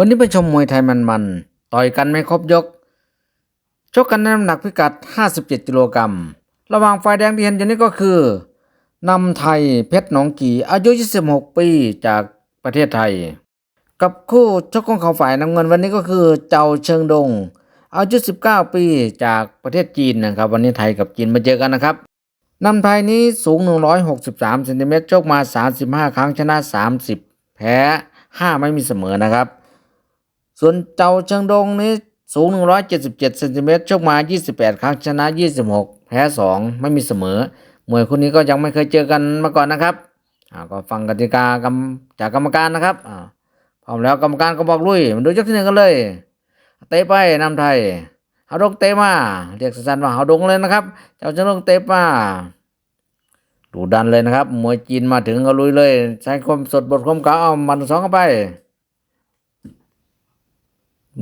วันนี้ไปชมมวยไทยมันๆ ต่อยกันไม่ครบยก ชกกันในน้ำหนักพิกัด 57กิโลกรัม ระหว่างฝ่ายแดงที่เห็นอยู่นี้ก็คือนำไทยเพชรหนองกีอายุ 26 ปีจากประเทศไทย กับคู่ชกของเขาฝ่ายน้ำเงินวันนี้ก็คือเจ้าเชิงดง อายุ 19 ปีจากประเทศจีนนะครับ วันนี้ไทยกับจีนมาเจอกันนะครับนำไทยนี้สูง 163เซนติเมตรชกมา 35 ครั้งชนะ 30 แพ้ 5 ไม่มีเสมอนะครับ ส่วนเจ้าเชิงดงนี้สูง 177เซนติเมตรชกมา 28 ครั้งชนะ 26 แพ้ 2 ไม่มีเสมอ มวยคู่นี้ก็ยังไม่เคยเจอกันมาก่อนนะครับอ่าก็ฟังกติกากรรมจากกรรมการนะครับอ่าพร้อมแล้วกรรมการก็บอกลุยมาดูยกที่หนึ่งกันเลย เตะไปนำไทยฮาดงเตะมาเรียกสั้นๆว่าฮาดงเลยนะครับ เจ้าเชิงดงเตะมาดูดันเลยนะครับมวยจีนมาถึงก็ลุยเลย ใช้ความสดบทความเก่าเอามันสองเข้าไป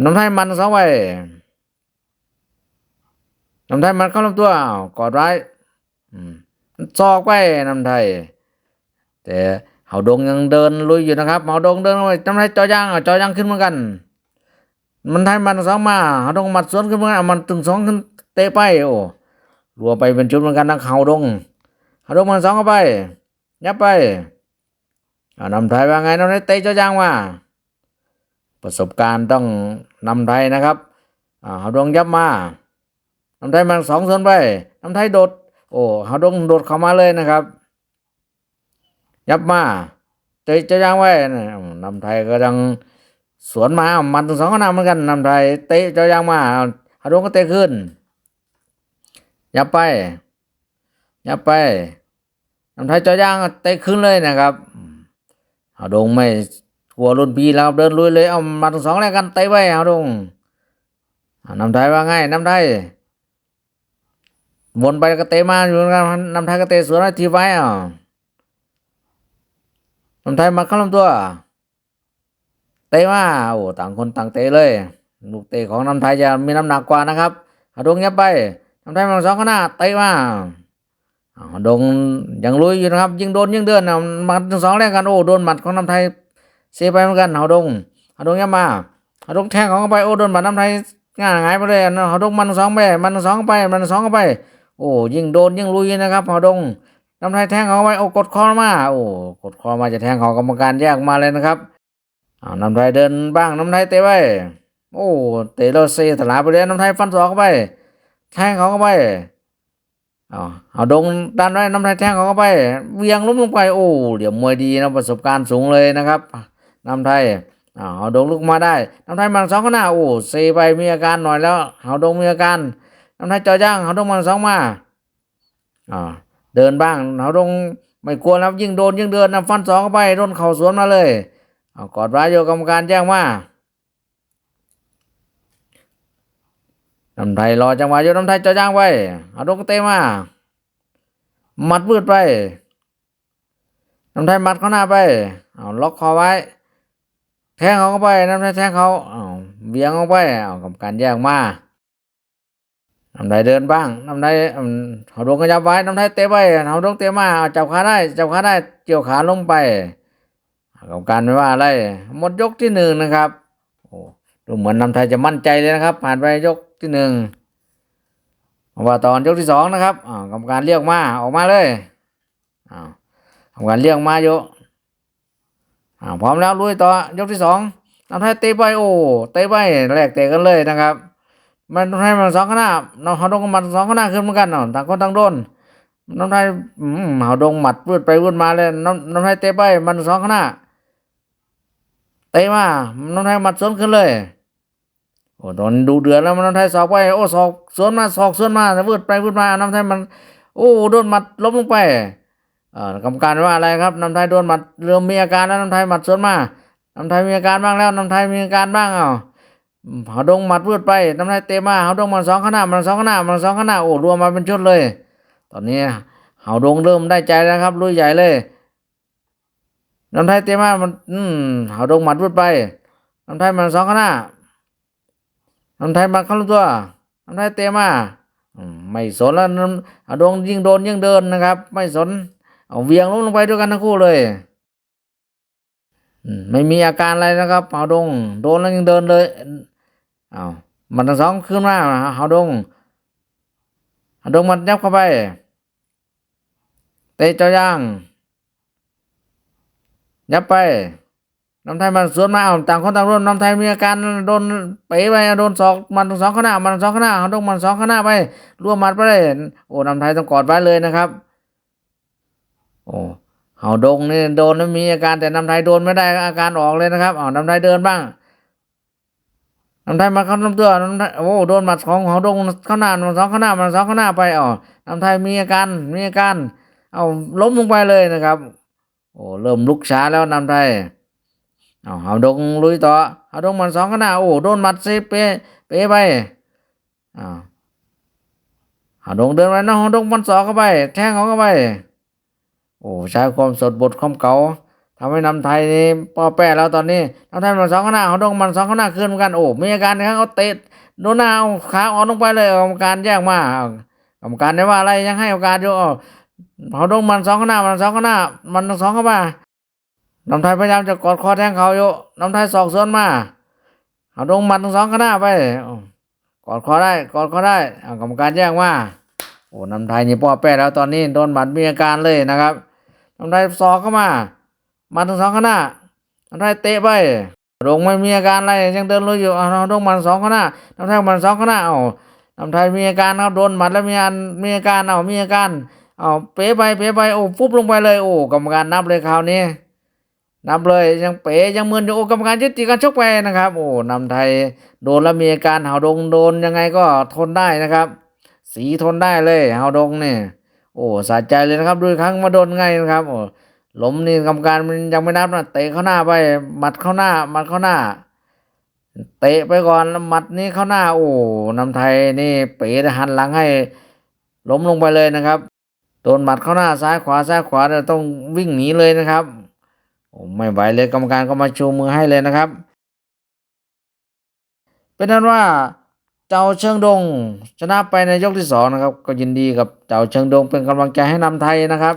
น้ำไทยมันสองไว้น้ำไทยมันเข้าลำตัวกอดไว้อืมซอกไปน้ำไทย แต่เฮาดงยังเดินลุยอยู่นะครับเฮาดงเดินไปน้ำไทยจอยางอะจอยางขึ้นเหมือนกัน มันไทยมันสองมาเฮาดงมัดสวนขึ้นเหมือนกันเอามันถึงสองขึ้นเตะไปโอ้รัวไปเป็นชุดเหมือนกันนักเฮาดงเฮาดงมันสองเข้าไปยับไปอ่านำไทยว่าไงน้ำไทยเตะจอยางมา ประสบการณ์ต้องนำไทยนะครับอ่าเฮาดงยับมานำไทยมันสองส่วนไปนำไทยโดด โอ้ฮาดงโดดเข้ามาเลยนะครับ ยับมาเตะจะยังไว้นำไทยก็ยังสวนมา มันถึงสองขนาดเหมือนกันนำไทยเตะจะยังมาฮาดงก็เตะขึ้น ยับไป ยับไปนำไทยจะยังเตะขึ้นเลยนะครับฮาดงไม่ กลัวรุ่นพี่แล้วเดินลุยเลยเอามาถึงสองแล้วกันเตะไว้เฮาดงอ่านำไทยว่าไงนำไทยวนไปก็เตะมาอยู่กันนำไทยก็เตะสวนไว้ทีไว้อะนำไทยมาเข้าลำตัว เตะมาโอ้ต่างคนต่างเตะเลยลูกเตะของนำไทยจะมีน้ำหนักกว่านะครับหาดงเงียบไปนำไทยมาสองข้างหน้าเตะมาอ่าหาดงยังลุยอยู่นะครับ ยิงโดนยิงเดือนนะมาทั้งสองแรกกันโอ้โดนหมัดของนำไทย เสียไปเหมือนกันหาดงหาดงยบมาหาดงแทงของเข้าไปโอ้โดนหมัดน้ำไทยง่ายหายไปเลยหาดงมันสองไปมันสองไปมันสองไป โอ้ยิ่งโดนยิ่งลุยนะครับหอดงน้ำไทยแทงเขาไว้โอ้กดคอมา โอ้กดคอมาจะแทงเขากรรมการแยกมาเลยนะครับอ่านำไทยเดินบ้างน้ำไทยเตะไปโอ้เตะเราเซถลาไปเลยน้ำไทยฟันศอกเข้าไปแทงเขาเข้าไปเอาเอาดงดันไว้นำไทยแทงเขาเข้าไปเวียงล้มลงไปโอ้เดี๋ยวมวยดีนะประสบการณ์สูงเลยนะครับ นำไทยเอาเอาดงลุกมาได้นำไทยมันสองข้างหน้าโอ้เซไปมีอาการหน่อยแล้วเอาดงมีอาการน้ำไทยจอย่างเขาต้องมันสองมาอ่าเดินบ้างเขาต้องไม่กลัวแล้วยิ่งโดนยิ่งเดินนะฟันสองเข้าไปโดนเข่าสวนมาเลยเอากอดร้ายโยกรรมการแจ้งว่าน้ำไทยรอจังหวะโยน้ำไทยจอย่างไว้เอาดงเตะมามัดวืดไปน้ำไทยมัดเข้าหน้าไปเอาล็อกคอไว้ แทงเข้าไปน้ำไทยแทงเขาเอาเบี่ยงเข้าไปเอากรรมการแยกมาน้ำไทยเดินบ้างน้ำไทยอืมเขาดงขยับไว้น้ำไทยเตะไปเขาดงเตะมาเอาจับขาได้จับขาได้เกี่ยวขาลงไปกรรมการไม่ว่าอะไรหมดยกที่หนึ่งนะครับโอ้ดูเหมือนน้ำไทยจะมั่นใจเลยนะครับ ผ่านไปยกที่หนึ่งว่าตอนยกที่สองนะครับอ่ากรรมการเรียกมาออกมาเลยอ่ากรรมการเรียกมาโย อ่าพร้อมแล้วลุยต่อยกที่สองน้ำไทยเตะไปโอ้เตะไปแลกเตะกันเลยนะครับ มันให้มันสองขนาดเราเขาดงมันสองขนาดขึ้นเหมือนกันเนาะต่างคนต่างโดนน้ำไทยเขาดงหมัดวืดไปวืดมาเลยน้ำน้ำไทยเตะไปมันสองขนาดเตะมาน้ำไทยหมัดสวนขึ้นเลยโอ้โดนดูเดือดแล้วมันน้ำไทยสอกไปโอ้สอกสวนมาสอกสวนมาวืดไปวืดมาน้ำไทยมัน โอ้โดนหมัดล้มลงไป กรรมการว่าอะไรครับน้ำไทยโดนหมัดเริ่มมีอาการแล้วน้ำไทยหมัดสวนมาน้ำไทยมีอาการบ้างแล้วน้ำไทยมีอาการบ้างเอ้าเฮาดงหมัดวืดไปน้ำลายเตะมาเฮาดงมันสองขนาดมันสองขนาดมันสองขนาดโอ้รวมมาเป็นชุดเลย ตอนนี้เฮาดงเริ่มได้ใจแล้วครับลุยใหญ่เลยน้ำไทยเตะมามันอืมเฮาดงหมัดวืดไปน้ำไทยมันสองขนาดน้ำไทยมาเข้าตัวน้ำไทยเตะมาไม่สนแล้วน้ำเฮาดงยิ่งโดนยิ่งเดินนะครับ ไม่สน เอาเวียงลงลงไปด้วยกันทั้งคู่เลยไม่มีอาการอะไรนะครับเฮาดง โดนแล้วยังเดินเลยเอามันทั้งสองขึ้นมาเฮาดงเฮาดงมันยับเข้าไปเตะเจ้าย่าง ยับไปน้ำไทยมันสวนมาเอาต่างคนต่างร่วมน้ำไทยมีอาการโดนเป๋ไปโดนศอกมันสองข้างหน้ามันสองข้างหน้าเขาต้องมันสองข้างหน้าไปร่วมมัดไปเลยโอ้น้ำไทยต้องกอดไว้เลยนะครับ โอ้เฮาดงนี่โดนแล้วมีอาการแต่น้ำไทยโดนไม่ได้อาการออกเลยนะครับเอาน้ำไทยเดินบ้างน้ำไทยมาเข้าน้ำตัวน้ำไทยโอ้โดนหมัดของเฮาดงข้างหน้ามันสองข้างหน้ามันสองข้างหน้าไปอ๋อน้ำไทยมีอาการมีอาการ เอาล้มลงไปเลยนะครับ โอ้เริ่มลุกช้าแล้วน้ำไทยเอาเอาดงลุยต่อเอาดงมันสองขนาโอ้โดนมัดซิเปเปไปอ้าวเอาดงเดินไปนะเอาดงมันสองเข้าไป แทงเขาเข้าไป โอ้ใช้ความสดบทความเก่าทำให้นำไทยนี่ป้อแป้แล้วตอนนี้นำไทยมันสองข้างหน้าเอาดงมันสองขนาดขึ้นเหมือนกันโอ้มีอาการนะครับเขาเตะโดนหน้าขาอ่อนลงไปเลยกรรมการแยกมากรรมการได้ว่าอะไรยังให้โอกาสอยู่เอาเอาดงมันสองข้างหน้ามันสองข้างหน้ามันสองเข้ามาน้ำไทยพยายามจะกอดคอแทงเขาอยู่น้ำไทยสอกสวนมาเอาดงมัดทั้งสองข้างหน้าไปกอดคอได้กอดคอได้กรรมการแย่งมาโอ้น้ำไทยนี่ป้อแป้แล้วตอนนี้โดนหมัดมีอาการเลยนะครับ น้ำไทยสอกเข้ามามัดทั้งสองข้างหน้าน้ำไทยเตะไปดงไม่มีอาการอะไรยังเดินลุยอยู่เอาเอาดงมัดสองข้างหน้าน้ำไทยมัดสองข้างหน้าเอาน้ำไทยมีอาการครับโดนหมัดแล้วมีอาการมีอาการเอามีอาการเอาเป๋ไปเป๋ไปโอ้ฟุบลงไปเลยโอ้กรรมการนับเลยคราวนี้นับเลยยังเป๋ยังมึนอยู่โอ้กรรมการยุติการชกไปนะครับ โอ้นำไทยโดนแล้วมีอาการเห่าดงโดนยังไงก็ทนได้นะครับ สีทนได้เลยเห่าดงเนี่ย โอ้สะใจเลยนะครับดูครั้งมาโดนไงนะครับโอ้ล้มนี่กรรมการมันยังไม่นับนะเตะเข้าหน้าไปหมัดเข้าหน้าหมัดเข้าหน้า เตะไปก่อนแล้วหมัดนี้เข้าหน้า โอ้นำไทยนี่เป๋หันหลังให้ ล้มลงไปเลยนะครับโดนหมัดเข้าหน้าซ้ายขวาซ้ายขวาเนี่ยต้องวิ่งหนีเลยนะครับโอ้ไม่ไหวเลยกรรมการก็มาชูมือให้เลยนะครับ เป็นนั้นว่า เจ้าเชิงดง ชนะไปในยกที่สองนะครับ ก็ยินดีกับเจ้าเชิงดงเป็นกำลังใจให้นำไทยนะครับ